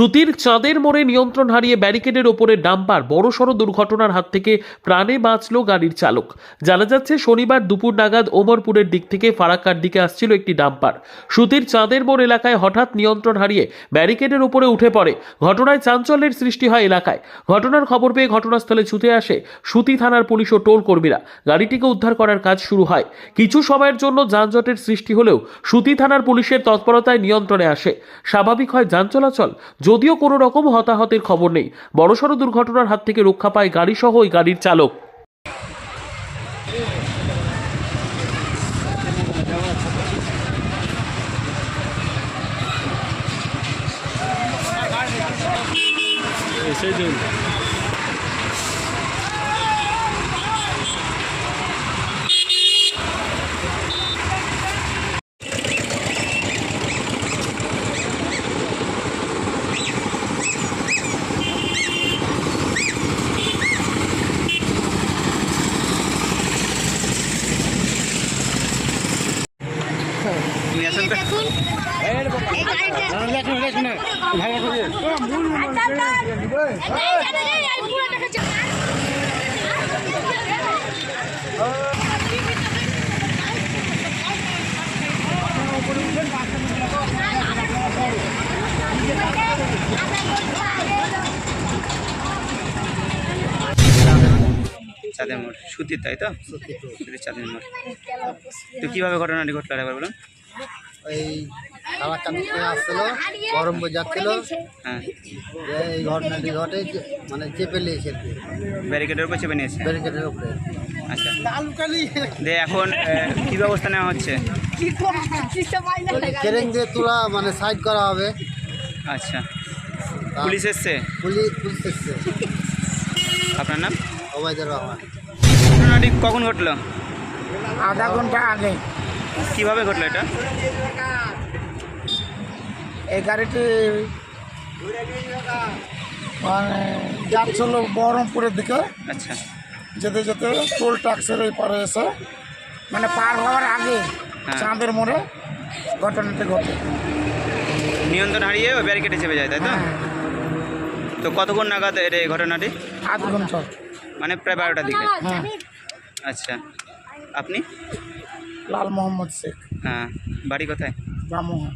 সুতির চাঁদের মোড়ে নিয়ন্ত্রণ হারিয়ে ব্যারিকেডের ওপরে ডাম্পার, বড়সড় দুর্ঘটনার হাত থেকে প্রাণে বাঁচল গাড়ির চালক। জানা যাচ্ছে, শনিবার দুপুর নাগাদ ওমরপুরের দিক থেকে ফারাক্কার দিকে আসছিল একটি ডাম্পার। সুতির চাঁদের মোড় এলাকায় হঠাৎ নিয়ন্ত্রণ হারিয়ে ব্যারিকেডের উপরে উঠে পড়ে। ঘটনায় চাঞ্চল্যের সৃষ্টি হয় এলাকায়। ঘটনার খবর পেয়ে ঘটনাস্থলে ছুটে আসে সুতি থানার পুলিশ ও টোল কর্মীরা। গাড়িটিকে উদ্ধার করার কাজ শুরু হয়। কিছু সময়ের জন্য যানজটের সৃষ্টি হলেও সুতি থানার পুলিশের তৎপরতায় নিয়ন্ত্রণে আসে। স্বাভাবিক হয় যান চলাচল যদিও কোনো রকম হতাহতের খবর নেই। বড়সড় দুর্ঘটনার হাত থেকে রক্ষা পায় গাড়িসহ ওই গাড়ির চালক। আসেন তো। চাঁদের মোড়। সুতির তাই তো? সুতির চাঁদের মোড়। তো কীভাবে ঘটনাটি ঘটলো আর একবার বলুন? ওই খাবার থেকে আসছিল গরম বই যাচ্ছিল। হ্যাঁ। এই ঘটনাটি ঘটে মানে চেপে নিয়েছে ব্যারিকেডের উপর চেপে নিয়েছে? ব্যারিকেডের উপরে। আচ্ছা। দিয়ে এখন কী ব্যবস্থা নেওয়া হচ্ছে? ট্রেন দিয়ে তোলা মানে সাইড করা হবে। আচ্ছা। পুলিশ এসছে? পুলিশ পুলিশ এসছে। আপনার নাম? অবাইদের রহমান। ঘটনাটি কখন ঘটলো? আধা ঘণ্টা আগে। কীভাবে ঘটলো এটা? এই গাড়িটি মানে যাচ্ছিল বহরমপুরের দিকে। আচ্ছা। যেতে যেতে টোল ট্যাক্সের এই পারে এসে মানে পার হওয়ার আগে হ্যাঁ। চাঁদের মোড়ে ঘটনাটি ঘটে। নিয়ন্ত্রণ হারিয়ে ওই ব্যারিকেডে চেপে যায় তাই তো? হ্যাঁ। তো কতক্ষণ নাগাদ এর এই ঘটনাটি? আধ ঘণ্টা। মানে প্রায় বারোটার দিকে। হ্যাঁ। আচ্ছা। আপনি? লাল মোহাম্মদ শেখ। হ্যাঁ বাড়ি কোথায়? রামমোহন